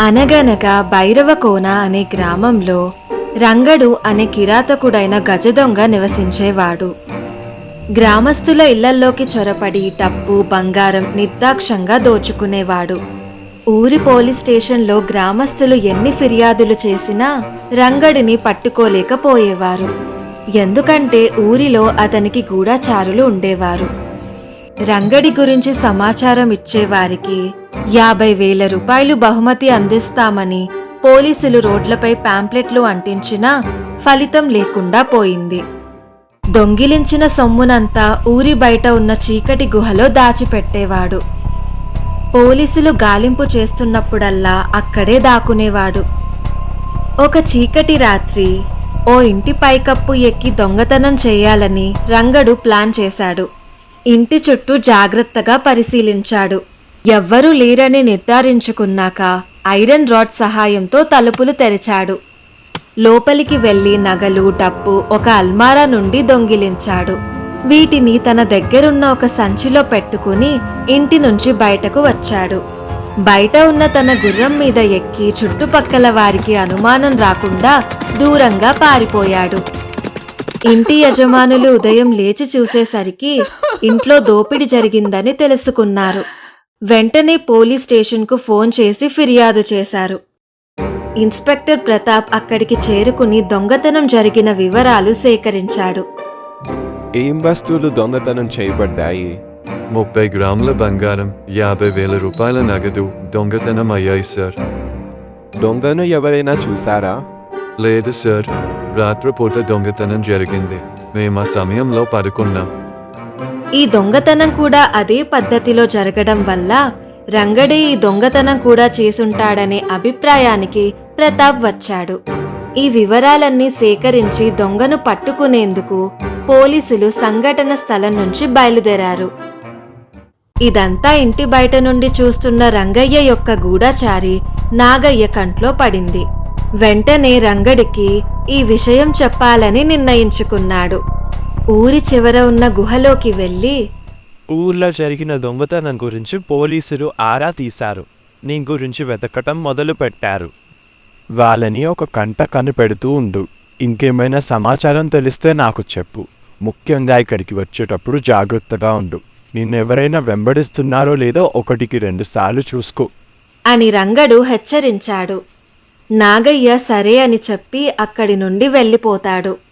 అనగనగా భైరవకోన అనే గ్రామంలో రంగడు అనే కిరాతకుడైన గజదొంగ నివసించేవాడు. గ్రామస్తుల ఇళ్ళల్లోకి చొరపడి డబ్బు బంగారం నిర్దాక్షంగా దోచుకునేవాడు. ఊరి పోలీస్ స్టేషన్లో గ్రామస్తులు ఎన్ని ఫిర్యాదులు చేసినా రంగడిని పట్టుకోలేకపోయేవారు. ఎందుకంటే ఊరిలో అతనికి గూఢచారులు ఉండేవారు. రంగడి గురించి సమాచారం ఇచ్చేవారికి యాభై వేల రూపాయలు బహుమతి అందిస్తామని పోలీసులు రోడ్లపై ప్యాంప్లెట్లు అంటించినా ఫలితం లేకుండా పోయింది. దొంగిలించిన సొమ్మునంతా ఊరి బయట ఉన్న చీకటి గుహలో దాచిపెట్టేవాడు. పోలీసులు గాలింపు చేస్తున్నప్పుడల్లా అక్కడే దాక్కునేవాడు. ఒక చీకటి రాత్రి ఓ ఇంటి పైకప్పు ఎక్కి దొంగతనం చేయాలని రంగడు ప్లాన్ చేశాడు. ఇంటి చుట్టూ జాగ్రత్తగా పరిశీలించాడు. ఎవ్వరూ లేరని నిర్ధారించుకున్నాక ఐరన్ రాడ్ సహాయంతో తలుపులు తెరిచాడు. లోపలికి వెళ్ళి నగలు డప్పు ఒక అల్మారా నుండి దొంగిలించాడు. వీటిని తన దగ్గరున్న ఒక సంచిలో పెట్టుకుని ఇంటి నుంచి బయటకు వచ్చాడు. బయట ఉన్న తన గుర్రం మీద ఎక్కి చుట్టుపక్కల వారికి అనుమానం రాకుండా దూరంగా పారిపోయాడు. ఇంటి యజమానులు ఉదయం లేచి చూసేసరికి ఇంట్లో దోపిడి జరిగిందని తెలుసుకున్నారు. వెంటనే పోలీస్ స్టేషన్కు ఫోన్ చేసి ఫిర్యాదు చేశారు. ఇన్స్పెక్టర్ ప్రతాప్ అక్కడికి చేరుకుని దొంగతనం జరిగిన వివరాలు సేకరించాడు. ఏం వస్తువులు దొంగతనం చేయబడ్డాయి? ముప్పై గ్రాముల బంగారం యాభై వేల రూపాయల నగదు దొంగతనం అయ్యాయి సార్. దొంగను ఎవరైనా చూసారా లేదు సార్. రాత్రిపూట దొంగతనం జరిగింది. మేము ఆ సమయంలో పడుకున్నాం. ఈ దొంగతనం కూడా అదే పద్ధతిలో జరగడం వల్ల రంగడే ఈ దొంగతనం కూడా చేసుంటాడనే అభిప్రాయానికి ప్రతాప్ వచ్చాడు. ఈ వివరాలన్నీ సేకరించి దొంగను పట్టుకునేందుకు పోలీసులు సంఘటన స్థలం నుంచి బయలుదేరారు. ఇదంతా ఇంటి బయట నుండి చూస్తున్న రంగయ్య యొక్క గూఢచారి నాగయ్య కంట్లో పడింది. వెంటనే రంగడికి ఈ విషయం చెప్పాలని నిర్ణయించుకున్నాడు. ఊరి చివర ఉన్న గుహలోకి వెళ్ళి ఊర్లో జరిగిన దొంగతనం గురించి పోలీసులు ఆరా తీశారు. నీ గురించి వెతకటం మొదలు పెట్టారు. వాళ్ళని ఒక కంట కనిపెడుతూ ఉండు. ఇంకేమైనా సమాచారం తెలిస్తే నాకు చెప్పు. ముఖ్యంగా ఇక్కడికి వచ్చేటప్పుడు జాగ్రత్తగా ఉండు. నిన్నెవరైనా వెంబడిస్తున్నారో లేదో ఒకటికి రెండు సార్లు చూసుకో. అని రంగడు హెచ్చరించాడు. నాగయ్య సరే అని చెప్పి అక్కడి నుండి వెళ్ళిపోతాడు.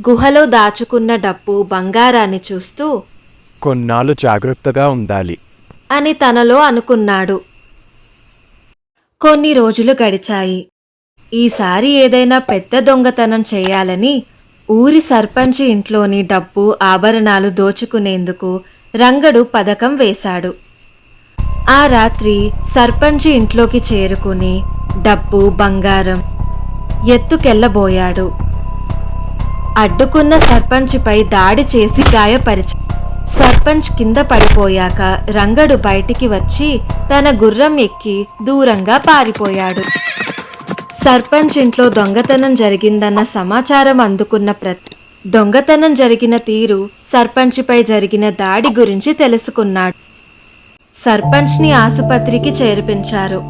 గుహలో దాచుకున్న డబ్బు బంగారాన్ని చూస్తూ కొన్నాళ్ళు జాగ్రత్తగా ఉండాలి అని తనలో అనుకున్నాడు. కొన్ని రోజులు గడిచాయి. ఈసారి ఏదైనా పెద్ద దొంగతనం చేయాలని ఊరి సర్పంచి ఇంట్లోని డబ్బు ఆభరణాలు దోచుకునేందుకు రంగడు పథకం వేశాడు. ఆ రాత్రి సర్పంచి ఇంట్లోకి చేరుకుని డబ్బు బంగారం ఎత్తుకెళ్ళబోయాడు అడ్డుకున్న సర్పంచ్పై దాడి చేసి గాయపరిచి సర్పంచ్ కింద పడిపోయాక రంగడు బయటికి వచ్చి తన గుర్రం ఎక్కి దూరంగా పారిపోయాడు. సర్పంచ్ ఇంట్లో దొంగతనం జరిగిందన్న సమాచారం అందుకున్న ప్రతి దొంగతనం జరిగిన తీరు సర్పంచ్పై జరిగిన దాడి గురించి తెలుసుకున్నాడు. సర్పంచ్ని ఆసుపత్రికి చేర్పించారు.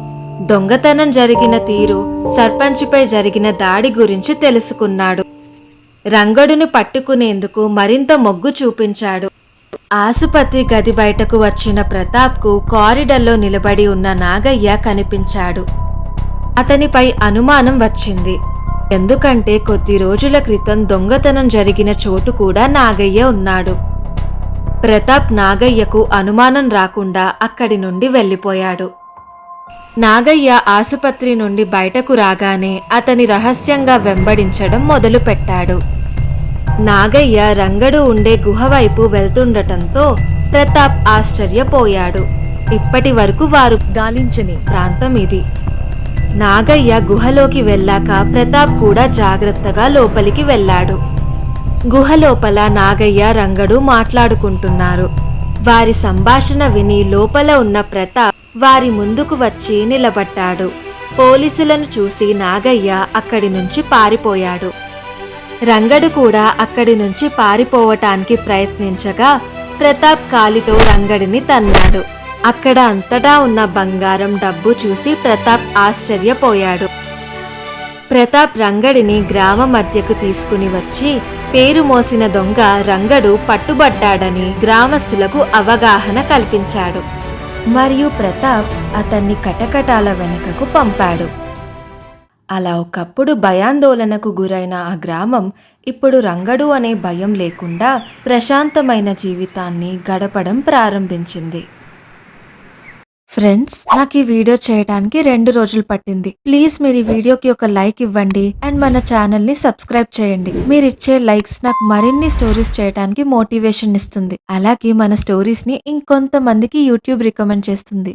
దొంగతనం జరిగిన తీరు సర్పంచ్పై జరిగిన దాడి గురించి తెలుసుకున్నాడు. రంగడుని పట్టుకునేందుకు మరింత మొగ్గు చూపించాడు. ఆసుపత్రి గది బయటకు వచ్చిన ప్రతాప్కు కారిడర్లో నిలబడి ఉన్న నాగయ్య కనిపించాడు. అతనిపై అనుమానం వచ్చింది. ఎందుకంటే కొద్ది రోజుల క్రితం దొంగతనం జరిగిన చోటు కూడా నాగయ్య ఉన్నాడు. ప్రతాప్ నాగయ్యకు అనుమానం రాకుండా అక్కడి నుండి వెళ్ళిపోయాడు. నాగయ్య ఆసుపత్రి నుండి బయటకు రాగానే అతని రహస్యంగా వెంబడించడం మొదలుపెట్టాడు. నాగయ్య రంగడు ఉండే గుహ వైపు వెళ్తుండటంతో ప్రతాప్ ఆశ్చర్యపోయాడు. ఇప్పటి వరకు వారు గాలించని ప్రాంతం ఇది. నాగయ్య గుహలోకి వెళ్ళాక ప్రతాప్ కూడా జాగ్రత్తగా లోపలికి వెళ్ళాడు. గుహలోపల నాగయ్య రంగడు మాట్లాడుకుంటున్నారు. వారి సంభాషణ విని లోపల ఉన్న ప్రతాప్ వారి ముందుకు వచ్చి నిలబడ్డాడు. పోలీసులను చూసి నాగయ్య అక్కడి నుంచి పారిపోయాడు. రంగడు కూడా అక్కడి నుంచి పారిపోవటానికి ప్రయత్నించగా ప్రతాప్ కాలితో రంగడిని తన్నాడు. అక్కడ అంతటా ఉన్న బంగారం డబ్బు చూసి ప్రతాప్ ఆశ్చర్యపోయాడు. ప్రతాప్ రంగడిని గ్రామ మధ్యకు తీసుకుని వచ్చి పేరు మోసిన దొంగ రంగడు పట్టుబడ్డాడని గ్రామస్తులకు అవగాహన కల్పించాడు. మరియు ప్రతాప్ అతన్ని కటకటాల వెనుకకు పంపాడు. అలా ఒకప్పుడు భయాందోళనకు గురైన ఆ గ్రామం ఇప్పుడు రంగడు అనే భయం లేకుండా ప్రశాంతమైన జీవితాన్ని గడపడం ప్రారంభించింది. ఫ్రెండ్స్ నాకు ఈ వీడియో చేయడానికి రెండు రోజులు పట్టింది. ప్లీజ్ మీరు ఈ వీడియోకి ఒక లైక్ ఇవ్వండి అండ్ మన ఛానల్ని సబ్స్క్రైబ్ చేయండి. మీరు ఇచ్చే లైక్స్ నాకు మరిన్ని స్టోరీస్ చేయడానికి మోటివేషన్ ఇస్తుంది. అలాగే మన స్టోరీస్ని ఇంకొంతమందికి యూట్యూబ్ రికమెండ్ చేస్తుంది.